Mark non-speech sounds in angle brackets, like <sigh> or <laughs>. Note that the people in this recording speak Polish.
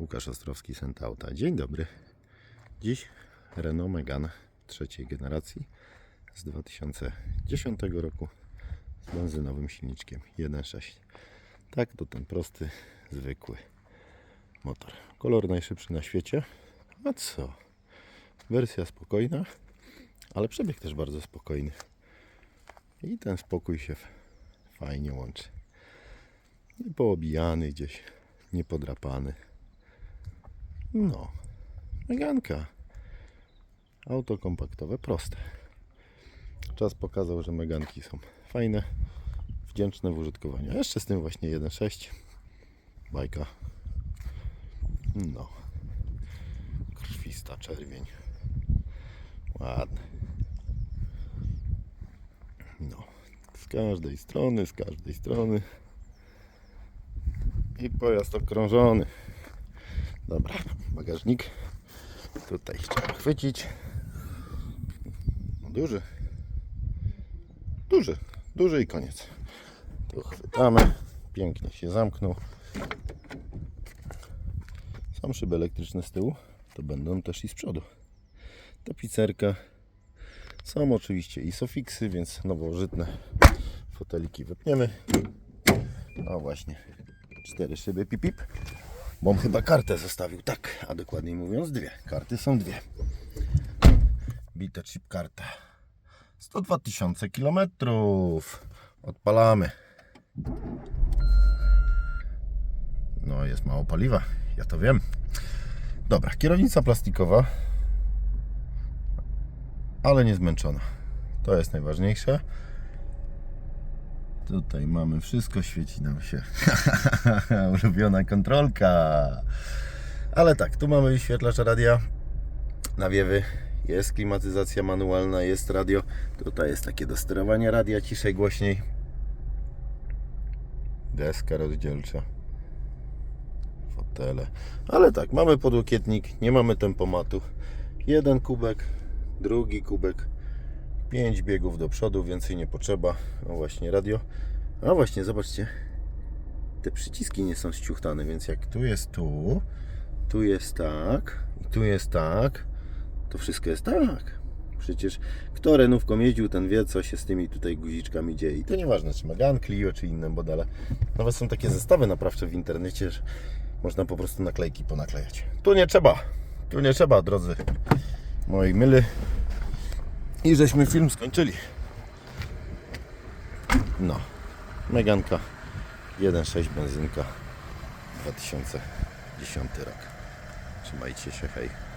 Łukasz Ostrowski, Sentauta. Dzień dobry. Dziś Renault Megane trzeciej generacji z 2010 roku z benzynowym silniczkiem 1.6. Tak, to ten prosty, zwykły motor. Kolor najszybszy na świecie. A co? Wersja spokojna, ale przebieg też bardzo spokojny. I ten spokój się fajnie łączy. Nie poobijany gdzieś, nie podrapany. No, meganka. Auto kompaktowe, proste. Czas pokazał, że meganki są fajne, wdzięczne w użytkowaniu. Jeszcze z tym właśnie 1.6. Bajka. No. Krwista czerwień. Ładny. No. Z każdej strony, z każdej strony. I pojazd okrążony. Dobra, bagażnik. Tutaj trzeba chwycić. No, Duży. Duży. Duży i koniec. Tu chwytamy. Pięknie się zamknął. Są szyby elektryczne z tyłu. To będą też i z przodu. Tapicerka. Są oczywiście i sofiksy, więc nowożytne foteliki wypniemy. O właśnie. Cztery szyby pip pip. Bo on chyba kartę zostawił. Tak, a dokładniej mówiąc dwie. Karty są dwie. Bite chip karta. 102 tysiące kilometrów. Odpalamy. No, jest mało paliwa. Ja to wiem. Dobra, kierownica plastikowa. Ale nie zmęczona. To jest najważniejsze. Tutaj mamy wszystko, świeci nam się. <laughs> Ulubiona kontrolka. Ale tak, tu mamy wyświetlacz radia, nawiewy, jest klimatyzacja manualna, jest radio. Tutaj jest takie do sterowania radia, ciszej, głośniej. Deska rozdzielcza. Fotele. Ale tak, mamy podłokietnik, nie mamy tempomatu. Jeden kubek, drugi kubek. 5 biegów do przodu, więcej nie potrzeba. O właśnie radio. A właśnie, zobaczcie. Te przyciski nie są ściuchtane, więc jak tu jest tu, tu jest tak i tu jest tak, to wszystko jest tak. Przecież kto renówką jeździł, ten wie, co się z tymi tutaj guziczkami dzieje. I to nieważne, czy Megane, Clio, czy inne modele. Nawet są takie zestawy naprawcze w internecie, że można po prostu naklejki ponaklejać. Tu nie trzeba. Tu nie trzeba, drodzy moi myli. I żeśmy film skończyli. No. Meganka 1.6 benzynka 2010 rok. Trzymajcie się, hej.